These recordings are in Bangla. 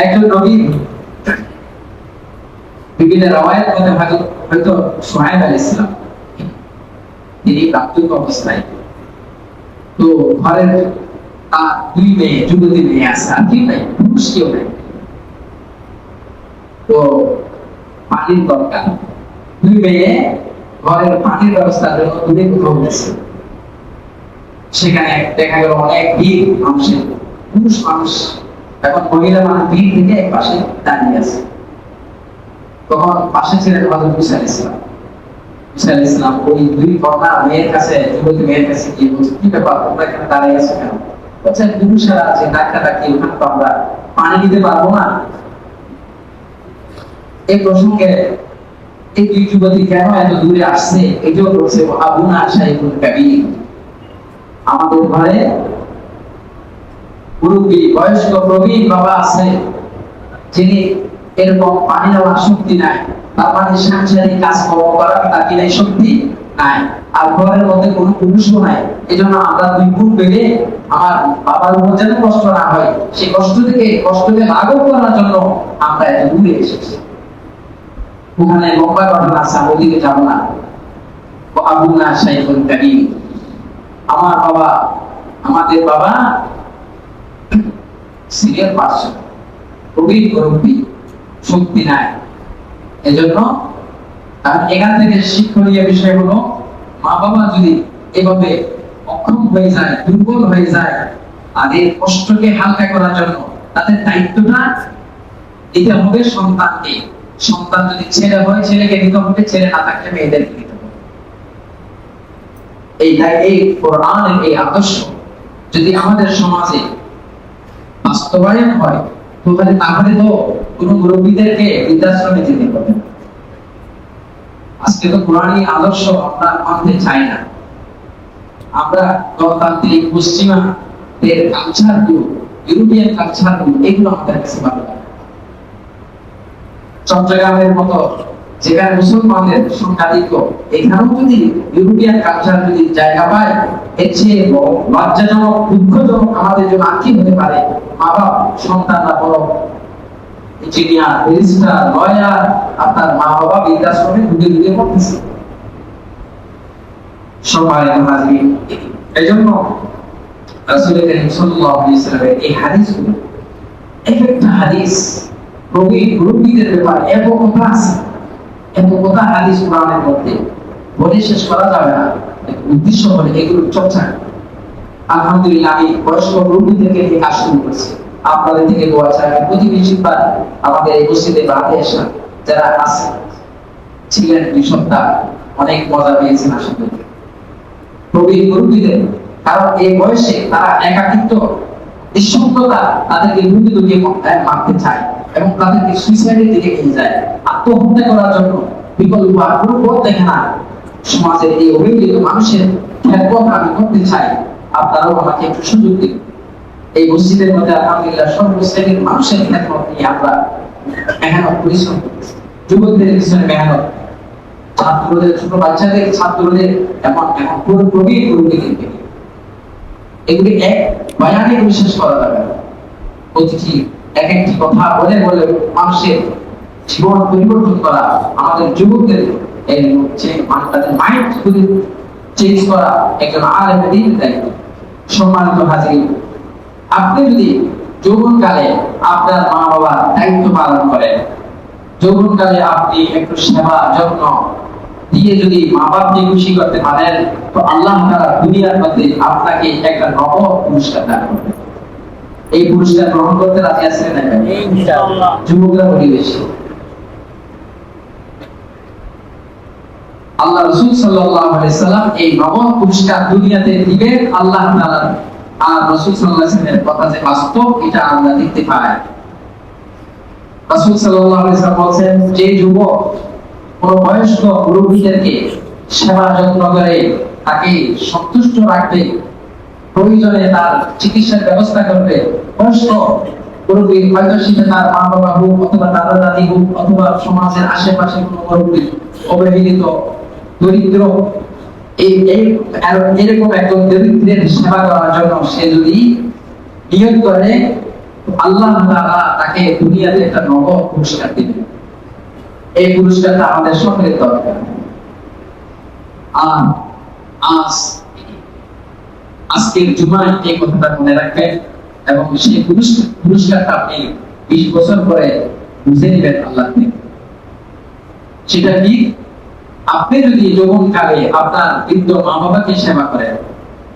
একজন নবী বিভিন্ন রওয়ায়াত মধ্যে হয়তো হয়তো সোহাইব আলাইহিস সালাম তিনি প্রাপ্তিক অবস্থায়। তো ঘরের তার দুই মেয়ে, যুবতী মেয়ে আছে, আর কি নাই পুরুষ কেউ নাই। তো পানির দরকার। দুই মেয়ে ঘরের পানির ব্যবস্থার জন্য দূরে কোথাও গেছে। সেখানে দেখা গেল অনেক ভিড় মানুষের। পুরুষ মানুষ এখন মহিলা মানুষ ভিড় থেকে এক পাশে দাঁড়িয়ে আছে। তখন পাশে ছিলেন হজরত মুসা আলাইহিস সালাম। মুসা আলাইহিস ওই দুই কন্যা মেয়ের কাছে যুবতী মেয়ের কাছে গিয়ে বলছে, কি ব্যাপার? তোমরা এখানে দাঁড়িয়ে আছো কেন? পুরুষেরা আছে ডাক্তার ডাকি ওখানে তো আমরা পানি দিতে পারব না। এই প্রসঙ্গে এই দুই যুবতী কেন এত দূরে আসছে? জন্য বলছে আবুনা সাহেবুল কাবির আমাদের ঘরে বয়স্ক প্রবীণ বাবা আছে, যিনি এরকম পানি দেওয়ার শক্তি নাই তার সাংসারিক করার তার কি নাই শক্তি নাই। আর ঘরের মধ্যে কোনো নাই। এই জন্য আমরা দুই বোন বেড়ে আমার বাবার উপর যেন কষ্ট না হয়, সেই কষ্ট থেকে, কষ্টকে লাঘব করার জন্য আমরা এত দূরে এসেছি। ওখানে ঘটনা আছে ওদিকে যাব না। আবুল্লাহ আমার বাবা, আমাদের বাবা সিরিয়াল পার্সন প্রবীণ মুরব্বী শক্তি নাই। এজন্য আর এখান থেকে শিক্ষণীয় বিষয় হলো মা বাবা যদি এভাবে অক্ষম হয়ে যায়, দুর্বল হয়ে যায়, তাদের কষ্টকে হালকা করার জন্য তাদের দায়িত্বটা দিতে হবে সন্তানকে। সন্তান যদি ছেলে হয়, ছেলেকে দিতে হবে, ছেলে না থাকলে মেয়েদেরকে দিতে হবে। এই এই কোরআনের এই আদর্শ যদি আমাদের সমাজে বাস্তবায়ন হয় তাহলে তাহলে তো কোন মুরব্বীদেরকে বৃদ্ধাশ্রমে যেতে হবে আজকে তো কোরআনী আদর্শ আমরা মানতে চাই না। আমরা গণতান্ত্রিক পশ্চিমা এর কালচারগুলো ইউরোপিয়ান কালচারগুলো এগুলো আমাদের কাছে ভালো লাগে চট্টগ্রামের মতো যেখানে মুসলমানদের সংখ্যাধিক এখানেও যদি ইউরোপিয়ান কালচার যদি জায়গা পায়, এর চেয়ে লজ্জাজনক, দুঃখজনক আমাদের জন্য হতে পারে? মা বাপ, সন্তানরা বড় ইঞ্জিনিয়ার লয়ার আপনার মা বাবা বৃদ্ধাশ্রমে ঢুকে ঢুকে পড়তেছে। এই জন্য রাসূল সাল্লাল্লাহু আলাইহি ওয়াসাল্লামের এই হাদিসগুলো, এক একটা হাদিস রোগী রোগীদের ব্যাপারে আছে এত কথা হাদিস কোরআনের মধ্যে? বলে শেষ করা যাবে না। উদ্দেশ্য হলে এগুলো চর্চা। আলহামদুলিল্লাহ, আমি বয়স্ক নিয়ে কাজ শুরু করছি। আপনাদের থেকে দোয়া চাই, আমি প্রতিবেশীবার আমাদের এই মসজিদে বাড়াতে আসা যারা আছে, ছিলেন দুই সপ্তাহ অনেক মজা পেয়েছেন আসলে প্রবীণ মুরব্বীদের কারণ এই বয়সে তারা একাকিত্ব, নিঃসঙ্গতা তাদেরকে লুকে লুকিয়ে মারতে চায়। এবং তাদেরকে সুইসাইডের দিকে নিয়ে যায়। আত্মহত্যা করার জন্য বিকল্প আর কোনো দেখে না। সমাজের এই অভিযোগ মানুষের খেদমত আমি করতে চাই। আপনারাও আমাকে একটু সুযোগ দিন। এই মসজিদের মধ্যে আলহামদুলিল্লাহ সর্বশ্রেণীর মানুষের খেদমত নিয়ে আমরা মেহনত পরিশ্রম করতেছি। যুবকদের পিছনে মেহনত। ছাত্রদের, ছোট বাচ্চাদের, ছাত্রদের এমন এমন পুরো প্রবীণ প্রবীণদেরকে এগুলি এক, বয়ানে বিশ্বাস করা যাবে প্রতিটি এক কথা বলে বলে মানুষের জীবন পরিবর্তন করা, আমাদের যুবকদের এই হচ্ছে মানে তাদের মাইন্ড চেঞ্জ করা একজন দায়িত্ব সম্মানিত হাজির আপনি যদি যৌবনকালে আপনার মা বাবার দায়িত্ব পালন করেন, যৌবনকালে আপনি একটু সেবা যত্ন দিয়ে যদি মা বাপকে খুশি করতে পারেন, তো আল্লাহ তাআলা দুনিয়ার মধ্যে আপনাকে একটা নব পুরস্কার দান করবেন। এই পুরস্কার গ্রহণ করতে রাজি আছেন না ইনশাআল্লাহ। যুবকরা পরিবেশে আল্লাহ রসুল সাল্লাল্লাহু আলাইহি সাল্লাম এই নবম পুরস্কার দুনিয়াতে দিবেন আল্লাহ তাআলা। আর রসুল সাল্লাল্লাহু আলাইহি সাল্লামের কথা যে বাস্তব এটা আমরা দেখতে পাই। রাসূল সাল্লাল্লাহু আলাইহি সাল্লাম বলেন যে যুবক কোন বয়স্ক মুরব্বীদেরকে সেবা যত্ন করে তাকে সন্তুষ্ট রাখবে প্রয়োজনে তার চিকিৎসার ব্যবস্থা করবে। মুরব্বী হয়তো সেটা তার মা বাবা হোক অথবা দাদা দাদি হোক অথবা সমাজের আশেপাশে কোনো অবহেলিত, দরিদ্র এরকম একজন দরিদ্রের সেবা করার জন্য সে যদি নিয়োগ করে আল্লাহ তাকে দুনিয়াতে একটা নগদ পুরস্কার দিবেন এই পুরস্কারটা আমাদের সকলের দরকার। আর আজ আজকের জুমায় এই কথাটা মনে রাখবেন এবং সেই পুরস্কার পুরস্কারটা আপনি বিশ বছর পরে বুঝে নেবেন আল্লাহ সেটা কি? আপনি যদি যৌবনকালে আপনার বৃদ্ধ মা বাবাকে সেবা করেন,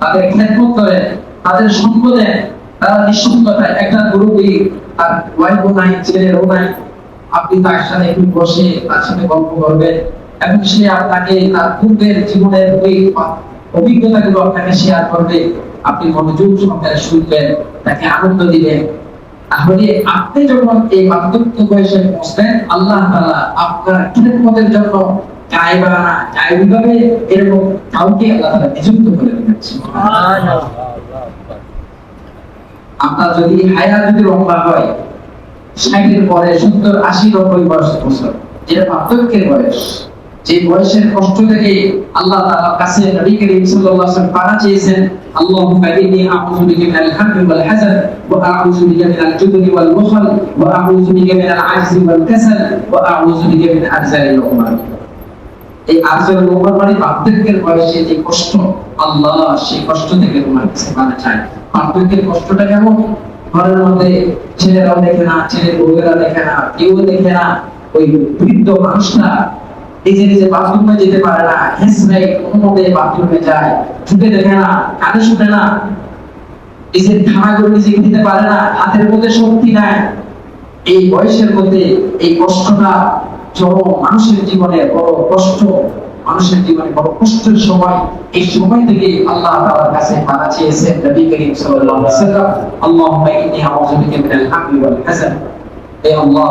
তাদের খেদমত করেন, তাদের সঙ্গ দেন, তারা নিঃসঙ্গতায় একটা মুরব্বী তার ওয়াইফও নাই, ছেলেরও নাই, আপনি তার সাথে একটু বসে তার সাথে গল্প করবেন এবং সে আপনাকে তার পূর্বের জীবনের ওই অভিজ্ঞতাগুলো আপনাকে শেয়ার করবে, আপনি মনোযোগ সহকারে শুনবেন, তাকে আনন্দ দিবেন। তাহলে আপনি যখন এই বার্ধক্য বয়সে পৌঁছবেন, আল্লাহ তাআলা আপনার খেদমতের জন্য যদি হায়াত যদি লম্বা হয়, ষাটের পরে সত্তর, আশি, নব্বই বয়স বছর যেটা বার্ধক্যের বয়স। যে বয়সের কষ্ট থেকে আল্লাহ তাআলার কাছে নবী করিম সাল্লাল্লাহু আলাইহি ওয়াসাল্লাম পানা চেয়েছেন, আল্লাহুম্মা ইন্নী আউযু বিকা মিনাল হামমি ওয়াল হাযান ওয়া আউযু বিকা মিনাল জুবনি ওয়াল বুখল ওয়া আউযু বিকা মিনাল আজজি ওয়াল কাসাল ওয়া আউযু বিকা মিন আরজালিল উমার। এই আরজালিল উমার মানে বার্ধক্যের বয়সে যে কষ্ট আল্লাহ সেই কষ্ট থেকে তোমার কাছে পানা চায়। বার্ধক্যের কষ্টটা কেমন? ঘরের মধ্যে ছেলেরাও দেখে না ছেলে বউয়েরা দেখে না কেউ দেখে না। ওই বৃদ্ধ মানুষটা নিজে নিজে বাথরুমে যেতে পারে না হেসরে কোনোমতে বাথরুমে যায় ছুটে দেখে না, কানে শুনে না মানুষের জীবনে বড় কষ্ট, মানুষের জীবনে বড় কষ্টের সময়, এই সময় থেকে আল্লাহ তাআলার কাছে পানা চেয়েছেন আল্লাহ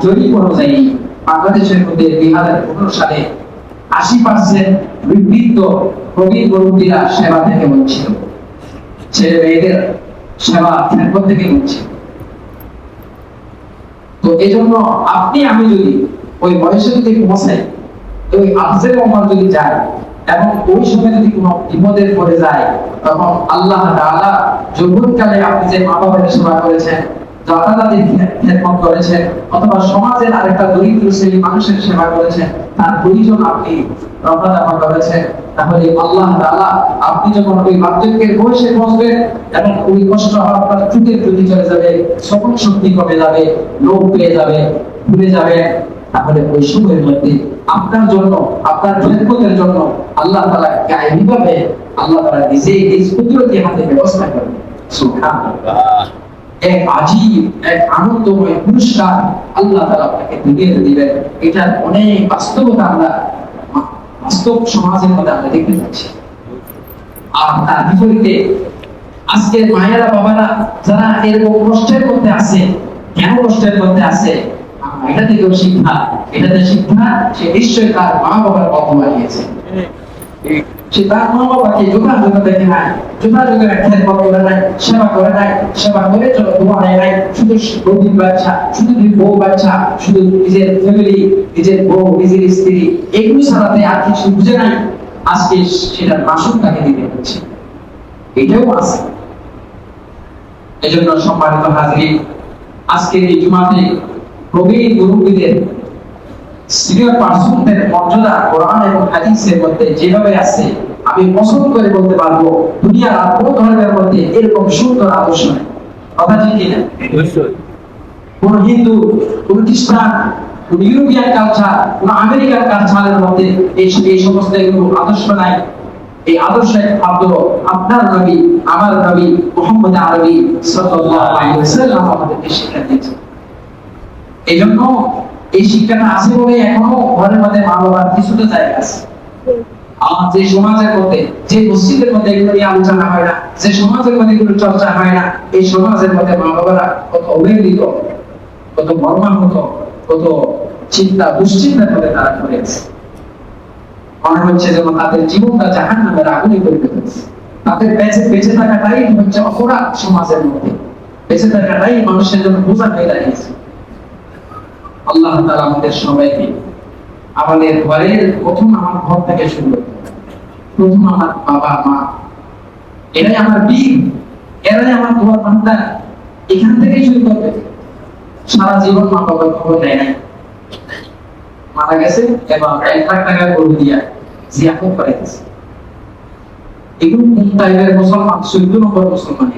জরিপ অনুযায়ী বাংলাদেশের মধ্যে দুই হাজার পনেরো সালে আশি পার্সেন্ট প্রবীণ সেবা থেকে ছেলে মেয়েদের সেবা থেকে তো এই জন্য আপনি আমি যদি ওই বয়সে যদি পৌঁছাই ওই আফজের ওমর যদি যায় এবং ওই সময় যদি কোনো বিপদের পড়ে যায়, তখন আল্লাহ তাআলা যৌবনকালে আপনি যে মা বাবার সেবা করেছেন দাদা দাদির খেদমত করেছেন অথবা সমাজের আরেকটা দরিদ্র শ্রেণি মানুষের সেবা করেছেন। তার পরিজন আপনি তাহলে আল্লাহ আপনি যখন ওই পৌঁছবেন এবং ওই কষ্ট আপনার চলে যাবে শ্রবণ শক্তি কমে যাবে পেয়ে যাবে যাবে, তাহলে ওই সময়ের মধ্যে আপনার জন্য, আপনার খেদমতের জন্য আল্লাহ তাআলা আল্লাহ নিজেই হাতে ব্যবস্থা এক আজীব, এক আনন্দময় পুরস্কার আল্লাহ আপনাকে দিবেন। এটার অনেক বাস্তবতা আমরা বাস্তব সমাজের মধ্যে আমরা দেখতে পাচ্ছি। আর তার বিপরীতে মায়েরা, বাবারা যারা এরকম কষ্টের মধ্যে আছে, কেন কষ্টের মধ্যে আছে এটা থেকেও শিক্ষা এটাতে শিক্ষা, সে নিশ্চয়ই তার মা বাবার পথ বানিয়েছে। দেখে নাই করে নাই সেবা করে নাই সেবা করে চলো নাই শুধু গরিব বাচ্চা শুধু বউ বাচ্চা শুধু নিজের ফ্যামিলি নিজের বউ নিজের স্ত্রী এগুলো ছাড়াতে আর কিছু বুঝে নাই আজকে সেটা মাসুক তাকে দিতে হচ্ছে এটাও আছে এই জন্য সম্মানিত হাজিরি আজকের এই জুমাতে প্রবীণ মুরব্বীদের সিনিয়র পার্সনদের মর্যাদা কোরআন এবং হাদিসের মধ্যে যেভাবে আছে আমি পছন্দ করে বলতে পারব দুনিয়ার আর কোনো ধর্মের মধ্যে এরকম সুন্দর আদর্শ নেই। কথা ঠিক কিনা? কোন হিন্দু কোন খ্রিস্টান কোন ইউরোপিয়ান কালচার কোন আমেরিকান কালচারের মধ্যে এই এই সমস্ত এগুলো আদর্শ নাই। এই আদর্শ আব্দ আপনার নবী আমার নবী মোহাম্মদ আরবি সাল্লাল্লাহু আলাইহি ওয়াসাল্লাম আমাদেরকে শিক্ষা দিয়েছেন। এই জন্য এই শিক্ষাটা আছে বলে এখনও ঘরের মধ্যে মা বাবার কিছুটা জায়গা আছে। আর যে সমাজের মধ্যে, যে মসজিদের মধ্যে এগুলো নিয়ে আলোচনা হয় না, যে সমাজের মধ্যে এগুলো চর্চা হয় না, এই সমাজের মধ্যে মা বাবারা কত অবহেলিত, কত মর্মাহত, কত চিন্তা দুশ্চিন্তার মধ্যে তারা পড়ে আছে। মনে হচ্ছে যেন তাদের জীবনটা জাহান নামের আগুনে পরিণত হয়েছে তাদের বেঁচে বেঁচে থাকাটাই হচ্ছে অপরাধ সমাজের মধ্যে। বেঁচে থাকাটাই মানুষের জন্য বোঝা হয়ে দাঁড়িয়েছে। আল্লাহ তাআলা আমাদের সবাইকে আমাদের ঘরের প্রথম আমার ঘর থেকে শুরু করতে প্রথম আমার বাবা, মা। এরাই আমার বীর এরাই আমার তোমার বান্দা এখান থেকেই শুরু করবে সারা জীবন মা বাবার খবর নেয় নাই। মারা গেছে এবং এক লাখ টাকা গরু দিয়া জিয়াফত করাইতেছে। এগুলো কোন টাইপের মুসলমান? চোদ্দ নম্বর মুসলমান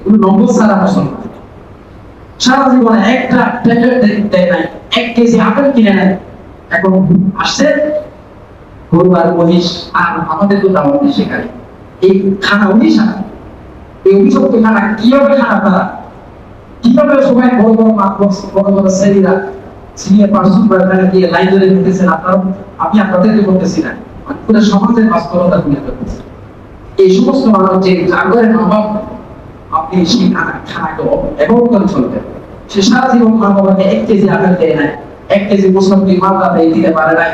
এগুলো। নম্বর সারা মুসলমান। সারা জীবনে একটা ট্যাবলেট দেয় নাই। এক কেজি আপেল কিনে নেয়। এখন আসছে গরু আর মহিষ, আর আমাদের তো দাওয়াতে শেখায় এই খানা অভিশাপ এই খানা কীভাবে খানা তারা? কীভাবে সবাই বড় বড় বড় বড় ছেলেরা সিনিয়র পার্সন এখানে গিয়ে লাইন ধরে নিতেছেন আপনারা আমি আপনাদেরকে বলতেছি না। পুরো সমাজের বাস্তবতা তুলে এই সমস্ত মানুষ যে জাগরের অভাব, আপনি সেই খানা খানাকে করে চলবেন সে সারা জীবন মা এক কেজি আপেল দেয় নাই এক কেজি মুসলমান মালদা দেয় দিতে পারে নাই।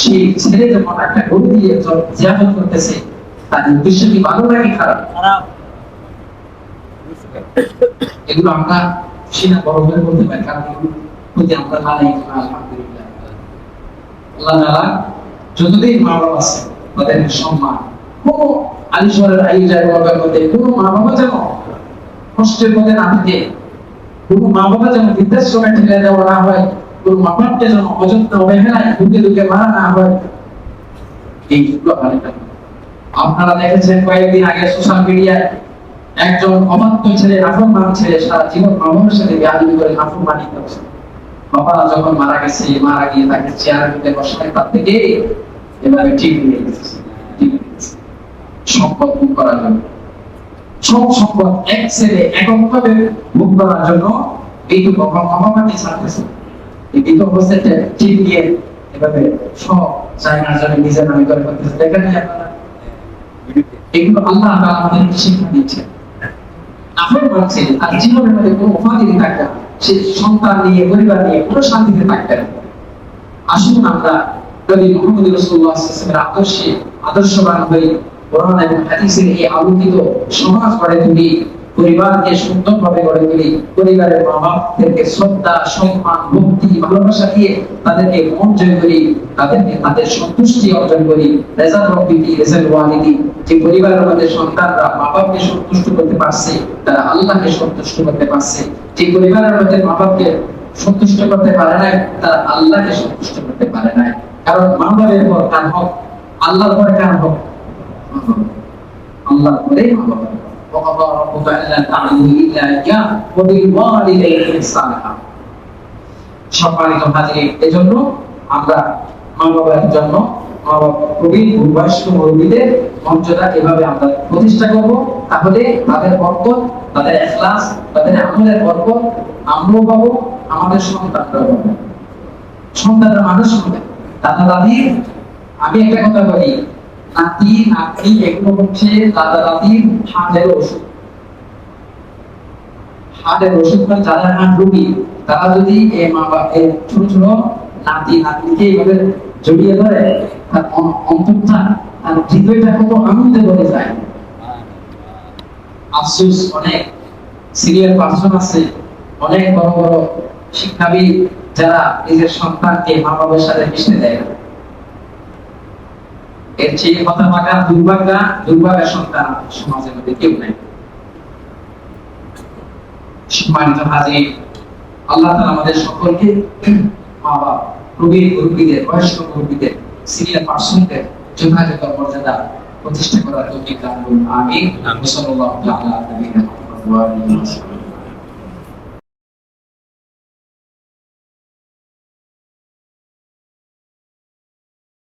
সেই ছেলে যখন একটা গরু দিয়ে জিয়াফত করতেছে তার উদ্দেশ্য কি ভালো নাকি খারাপ? এগুলো আমরা সিনা বড় করে বলতে পারি কারণ প্রতি আমরা আলহামদুলিল্লাহ। আল্লাহ তাআলা যতদিন মা বাবা আছে তাদের সম্মান কোন আলিশ্বরের আইজার বাবার মধ্যে কোন মা বাবা যেন কষ্টের মধ্যে না থাকে কোন মা বাবা যেন বৃদ্ধাশ্রমে ঠেলে দেওয়া না হয়, কোন মা বাপকে যেন অযত্ন অবহেলায় ঢুকে ঢুকে মারা না হয় এইগুলো অনেকটা আপনারা দেখেছেন কয়েকদিন আগে সোশ্যাল মিডিয়ায় একজন অবাধ্য ছেলে নাফরমান ছেলে সারা জীবন মামুনের সাথে বিয়াদবি করে নাফরমানি করছে বাবা যখন মারা গেছে, মারা গিয়ে তাকে চেয়ারের মধ্যে বসায়, তার থেকে এভাবে ঠিক হয়ে গেছে। সম্পদ করার জন্য। সব সম্পদ এক ছেলে এককভাবে করার জন্য ছাড়তেছে। এই এভাবে সব নিজের নামে করে করতেছে দেখেন এগুলো আল্লাহ শিক্ষা বলছে তার জীবনের মধ্যে কোনো থাকবে সে সন্তান নিয়ে, পরিবার নিয়ে কোনো শান্তিতে থাকবে না। আসুন আমরা নবী মুহাম্মদ আলাইহি আদর্শে, আদর্শবান হই। কোরআন হাদিসের এই আলোকিত সমাজ গড়ে তুলি, পরিবারকে সুন্দরভাবে গড়ে তুলি, পরিবারের মা বাপদেরকে শ্রদ্ধা, সম্মান, ভক্তি, ভালোবাসা দিয়ে তাদেরকে মন জয় করি, তাদেরকে তাদের সন্তুষ্টি অর্জন করি। রেজা রব্বিটি রেজাল ওয়ালিদি। যে পরিবারের মধ্যে সন্তানরা মা বাপকে সন্তুষ্ট করতে পারছে, তারা আল্লাহকে সন্তুষ্ট করতে পারছে। যে পরিবারের মধ্যে মা বাপকে সন্তুষ্ট করতে পারে নাই, তারা আল্লাহকে সন্তুষ্ট করতে পারে নাই। কারণ মা বাবের পর কার হক? আল্লাহর পরে কার হক? আল্লাহর পরে মা বাবার হক। وقضى ربك الا تعبدوا الا اياه وبالوالدين احسانا সম্মানিত হাজির এজন্য আমরা মা বাবার জন্য মা বাবা প্রবীণ বয়স্ক মুরব্বীদের মর্যাদা এভাবে আমরা প্রতিষ্ঠা করব তাহলে তাদের বরকত তাদের এখলাস তাদের আমলের বরকত আমরাও পাবো আমাদের সন্তানরাও পাবো সন্তানরা মানুষ হবে দাদা দাদি আমি একটা কথা বলি নাতি, নাতনি, এগুলো হচ্ছে ওষুধ হার্টের ওষুধ। মানে যারা তারা যদি এই মা এই ছোট ছোট নাতি জড়িয়ে ধরে, তার হৃদয়টা কত আনন্দে যায় অনেক সিরিয়াল পার্সন আছে, অনেক বড় বড় শিক্ষাবিদ যারা নিজের সন্তানকে মা বাবার সাথে মিশতে দেয়। না এর চেয়ে কথা দুর্ভাগা দুর্ভাগা সন্তান সমাজের মধ্যে কেউ নাই। সম্মানিত হাজির আল্লাহ তাআলা আমাদের সকলকে মা বাবা প্রবীণ মুরব্বীদের বয়স্ক মুরব্বীদের সিনিয়র পার্সনদের যথাযথ মর্যাদা প্রতিষ্ঠা করার তৌফিক দান করুন। আমিন। সাল্লাল্লাহু তাআলা আলাইহি ওয়া সাল্লাম।